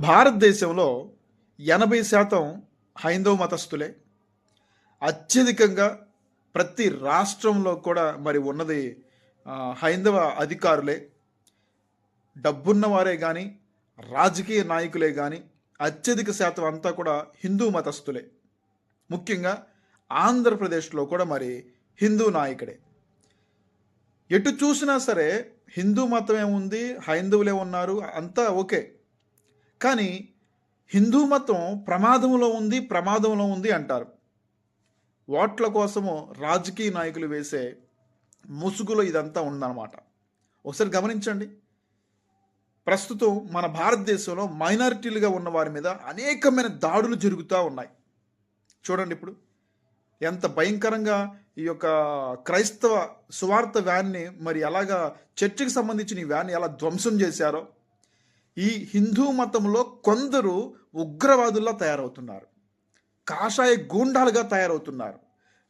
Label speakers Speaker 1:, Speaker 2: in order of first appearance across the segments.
Speaker 1: భారతదేశంలో ఎనభై శాతం హైందవ మతస్థులే. అత్యధికంగా ప్రతి రాష్ట్రంలో కూడా మరి ఉన్నది హైందవ అధికారులే. డబ్బున్నవారే కానీ రాజకీయ నాయకులే కానీ అత్యధిక శాతం అంతా కూడా హిందూ మతస్థులే. ముఖ్యంగా ఆంధ్రప్రదేశ్లో కూడా మరి హిందూ నాయకుడే. ఎటు చూసినా సరే హిందూ మతమే ఉంది హైందవులే ఉన్నారు అంతా ఓకే. కానీ హిందూ మతం ప్రమాదంలో ఉంది ప్రమాదంలో ఉంది అంటారు. ఓట్ల కోసము రాజకీయ నాయకులు వేసే ముసుగులో ఇదంతా ఉందన్నమాట. ఒకసారి గమనించండి. ప్రస్తుతం మన భారతదేశంలో మైనారిటీలుగా ఉన్న వారి మీద అనేకమైన దాడులు జరుగుతూ ఉన్నాయి. చూడండి ఇప్పుడు. ఎంత భయంకరంగా ఈ యొక్క క్రైస్తవ సువార్త వ్యాన్ని మరి ఎలాగా చర్చికి సంబంధించిన ఈ వ్యాన్ని ఎలా ధ్వంసం చేశారో ఈ హిందూ మతంలో కొందరు ఉగ్రవాదుల్లా తయారవుతున్నారు. కాషాయ గూండాలుగా తయారవుతున్నారు.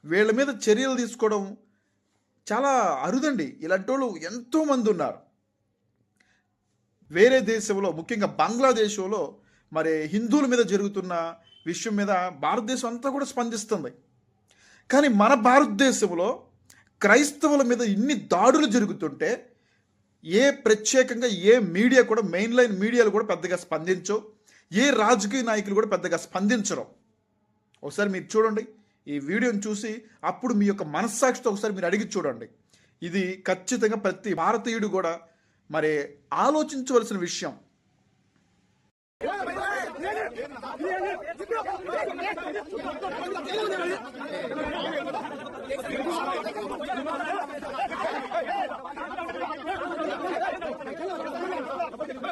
Speaker 1: వీళ్ళ మీద చర్యలు తీసుకోవడం చాలా అరుదండి. ఇలాంటి వాళ్ళు ఎంతోమంది ఉన్నారు. వేరే దేశంలో ముఖ్యంగా బంగ్లాదేశంలో మరి హిందువుల మీద జరుగుతున్న విషయం మీద భారతదేశం అంతా కూడా స్పందిస్తుంది. కానీ మన భారతదేశంలో క్రైస్తవుల మీద ఇన్ని దాడులు జరుగుతుంటే ఏ ప్రత్యేకంగా ఏ మీడియా కూడా మెయిన్ లైన్ మీడియాలు కూడా పెద్దగా స్పందించవు ఏ రాజకీయ నాయకులు కూడా పెద్దగా స్పందించరు ఒకసారి మీరు చూడండి ఈ వీడియోని చూసి అప్పుడు మీ యొక్క మనస్సాక్షితో ఒకసారి మీరు అడిగి చూడండి ఇది ఖచ్చితంగా ప్రతి భారతీయుడు కూడా మరి ఆలోచించవలసిన విషయం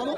Speaker 1: ఊళ్ళో